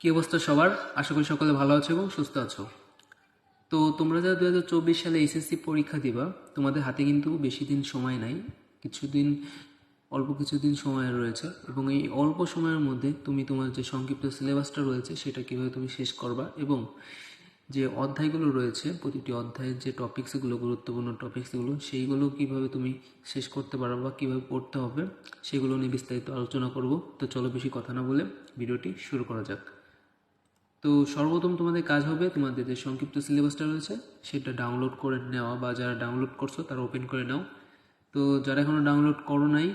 কি অবস্থা সবার? আশা করি সকলে ভালো আছো এবং সুস্থ আছো। তো তোমরা যারা দু হাজার চব্বিশ সালে এসএসসি পরীক্ষা দিবা, তোমাদের হাতে কিন্তু বেশি দিন সময় নাই। কিছুদিন, অল্প কিছুদিন সময় রয়েছে এবং এই অল্প সময়ের মধ্যে তুমি তোমার যে সংক্ষিপ্ত সিলেবাসটা রয়েছে, সেটা কীভাবে তুমি শেষ করবা এবং যে অধ্যায়গুলো রয়েছে, প্রতিটি অধ্যায়ের যে টপিকসগুলো গুরুত্বপূর্ণ টপিকসগুলো সেইগুলো কীভাবে তুমি শেষ করতে পারো বা কীভাবে পড়তে হবে, সেগুলো নিয়ে বিস্তারিত আলোচনা করব। তো চলো বেশি কথা না বলে ভিডিওটি শুরু করা যাক। তো সর্বপ্রথম তোমাদের কাজ হবে তোমাদের যে সংক্ষিপ্ত সিলেবাসটা রয়েছে, সেটা ডাউনলোড করে নেওয়া বা যারা ডাউনলোড করছ তারা ওপেন করে নাও। তো যারা এখনও ডাউনলোড করো নাই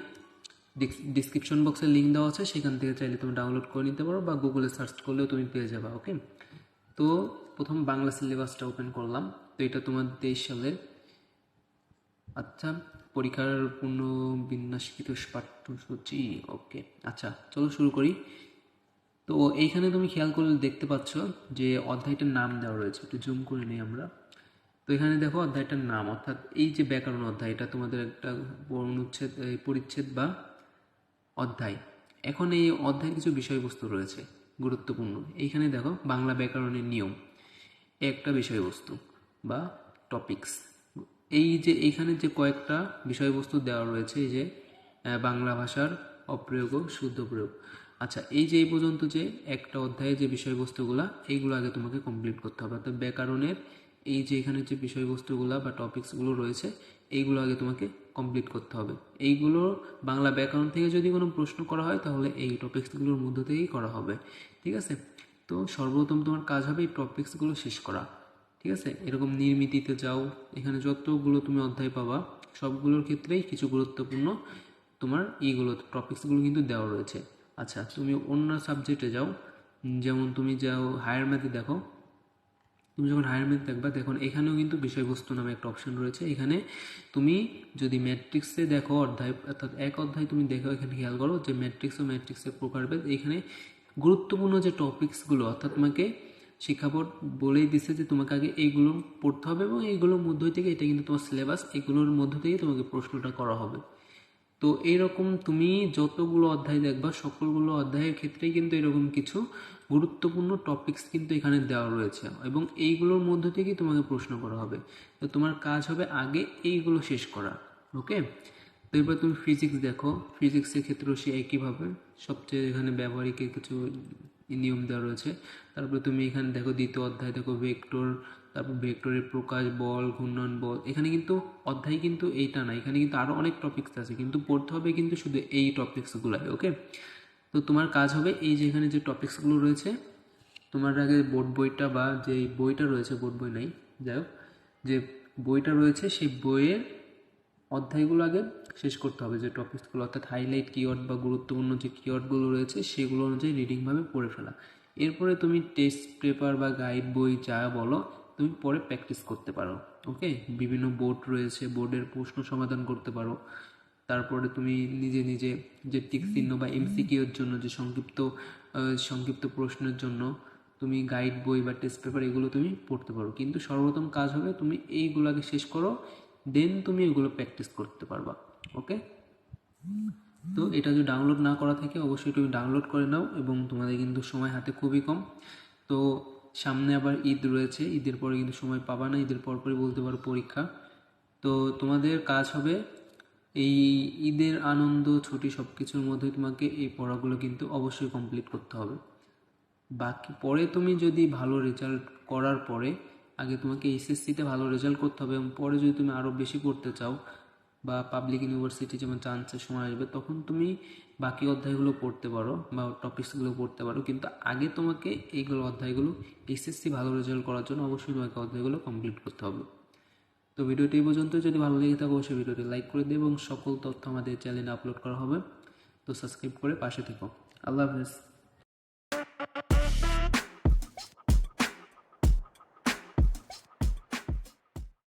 ডিসক্রিপশন বক্সে লিঙ্ক দেওয়া আছে, সেখান থেকে চাইলে তুমি ডাউনলোড করে নিতে পারো বা গুগলে সার্চ করলেও তুমি পেয়ে যাবে ওকে তো প্রথম বাংলা সিলেবাসটা ওপেন করলাম। তো এটা তোমার তেইশ সালে আচ্ছা পরীক্ষার পূর্ণ বিন্যাসকৃত পাঠ্যসূচি ওকে আচ্ছা চলো শুরু করি। তো এইখানে তুমি খেয়াল করলে দেখতে পাচ্ছ যে অধ্যায়টার নাম দেওয়া রয়েছে। একটু জুম করে নিই আমরা। তো এখানে দেখো অধ্যায়টার নাম, অর্থাৎ এই যে ব্যাকরণ অধ্যায়, এটা তোমাদের একটা অনুচ্ছেদ পরিচ্ছেদ বা অধ্যায়। এখন এই অধ্যায়ের কিছু বিষয়বস্তু রয়েছে, গুরুত্বপূর্ণ। এইখানে দেখো বাংলা ব্যাকরণের নিয়ম, একটা বিষয়বস্তু বা টপিকস এই যে এইখানে যে কয়েকটা বিষয়বস্তু দেওয়া রয়েছে, এই যে বাংলা ভাষার অপ্রয়োগ ও শুদ্ধ প্রয়োগ। আচ্ছা এই যে এই পর্যন্ত যে একটা অধ্যায়ে যে বিষয়বস্তুগুলা, এইগুলো আগে তোমাকে কমপ্লিট করতে হবে। অর্থাৎ ব্যাকরণের এই যে এখানে যে বিষয়বস্তুগুলা বা টপিকসগুলো রয়েছে, এইগুলো আগে তোমাকে কমপ্লিট করতে হবে। এইগুলো বাংলা ব্যাকরণ থেকে যদি কোনো প্রশ্ন করা হয়, তাহলে এই টপিক্সগুলোর মধ্য থেকেই করা হবে। ঠিক আছে? তো সর্বপ্রথম তোমার কাজ হবে এই টপিক্সগুলো শেষ করা। ঠিক আছে? এরকম নির্মিতিতে যাও। এখানে যতগুলো তুমি অধ্যায় পাবা, সবগুলোর ক্ষেত্রেই কিছু গুরুত্বপূর্ণ তোমার এইগুলো টপিক্সগুলো কিন্তু দেওয়া রয়েছে। আচ্ছা তুমি অন্য সাবজেক্টে যাও। যেমন তুমি যাও হায়ার ম্যাথে দেখো। তুমি যখন হায়ার ম্যাথ দেখবা, দেখুন এখানেও কিন্তু বিষয়বস্তু নামে একটা অপশন রয়েছে। এখানে তুমি যদি ম্যাট্রিক্সে দেখো অধ্যায়, অর্থাৎ এক অধ্যায় তুমি দেখো, এখানে খেয়াল করো যে ম্যাট্রিক্স ও ম্যাট্রিক্সের প্রকারভেদ। এখানে গুরুত্বপূর্ণ যে টপিক্সগুলো অর্থাৎ তোমাকে শিক্ষা বোর্ড বলেই দিছে যে তোমাকে আগে এইগুলো পড়তে হবে এবং এইগুলোর মধ্য থেকে, এটা কিন্তু তোমার সিলেবাস এগুলোর মধ্য থেকে তোমাকে প্রশ্নটা করা হবে। তো এইরকম তুমি যতগুলো অধ্যায় দেখবা, সকলগুলো অধ্যায়ের ক্ষেত্রেই কিন্তু এরকম কিছু গুরুত্বপূর্ণ টপিকস কিন্তু এখানে দেওয়া রয়েছে এবং এইগুলোর মধ্য থেকেই তোমাকে প্রশ্ন করা হবে। তো তোমার কাজ হবে আগে এইগুলো শেষ করা ওকে তো এবার তুমি ফিজিক্স দেখো। ফিজিক্সের ক্ষেত্রেও সে একইভাবে, সবচেয়ে এখানে ব্যবহারিকের কিছু নিয়ম দেওয়া রয়েছে। তারপরে তুমি এখানে দেখো দ্বিতীয় অধ্যায়, দেখো ভেক্টর তারপর ভেক্টরের প্রকাশ, বল, ঘূর্ণন, বল। এখানে কিন্তু অধ্যায় কিন্তু এইটা না, এখানে কিন্তু আরও অনেক টপিকস আছে, কিন্তু পড়তে হবে কিন্তু শুধু এই টপিকসগুলাই ওকে তো তোমার কাজ হবে এই যে এখানে যে টপিকসগুলো রয়েছে, তোমার আগে বোর্ড বইটা বা যে বইটা রয়েছে বোর্ড বই নাই, যাই হোক, যে বইটা রয়েছে সেই বইয়ের অধ্যায়গুলো আগে শেষ করতে হবে যে টপিকসগুলো অর্থাৎ হাইলাইট কিওয়ার্ড বা গুরুত্বপূর্ণ যে কিওয়ার্ডগুলো রয়েছে সেগুলো অনুযায়ী রিডিংভাবে পড়ে ফেলা। এরপরে তুমি টেস্ট পেপার বা গাইড বই যা বলো, তুমি পরে প্র্যাকটিস করতে পারো ওকে বিভিন্ন বোর্ড রয়েছে বোর্ডের প্রশ্ন সমাধান করতে পারো। তারপরে তুমি নিজে নিজে যে টিক চিহ্ন বা এমসিকিউর জন্য, যে সংক্ষিপ্ত সংক্ষিপ্ত প্রশ্নের জন্য তুমি গাইড বই বা টেস্ট পেপার এগুলো তুমি পড়তে পারো। কিন্তু সর্বপ্রথম কাজ হবে তুমি এইগুলোকে শেষ করো দেন তুমি এগুলো প্র্যাকটিস করতে পারবা। ওকে তো এটা যদি ডাউনলোড না করা থাকে, অবশ্যই তুমি ডাউনলোড করে নাও এবং তোমাদের কিন্তু সময় হাতে খুবই কম। তো সামনে আবার ঈদ রয়েছে, ঈদের পরে কিন্তু সময় পাবা না, ঈদের পরপরই বলতে পারো পরীক্ষা। তো তোমাদের কাজ হবে এই ঈদের আনন্দ, ছুটি সব কিছুর মধ্যে তোমাকে এই পড়াগুলো কিন্তু অবশ্যই কমপ্লিট করতে হবে। বাকি পরে তুমি যদি ভালো রেজাল্ট করার পরে, আগে তোমাকে এইচএসসিতে ভালো রেজাল্ট করতে হবে এবং পরে যদি তুমি আরও বেশি করতে চাও বা পাবলিক ইউনিভার্সিটি যেমন চান্সের সময় আসবে, তখন তুমি বাকি অধ্যায়গুলো পড়তে পারো বা টপিকসগুলো পড়তে পারো। কিন্তু আগে তোমাকে এইগুলো অধ্যায়গুলো এসএসসি ভালো রেজাল্ট করার জন্য অবশ্যই তোমাকে অধ্যায়গুলো কমপ্লিট করতে হবে। তো ভিডিওটি এই পর্যন্ত। যদি ভালো লেগে থাকে, অবশ্যই ভিডিওটি লাইক করে দিও এবং সকল তথ্য আমাদের চ্যানেলে আপলোড করা হবে। তো সাবস্ক্রাইব করে পাশে থেকো। আল্লাহ হাফেজ।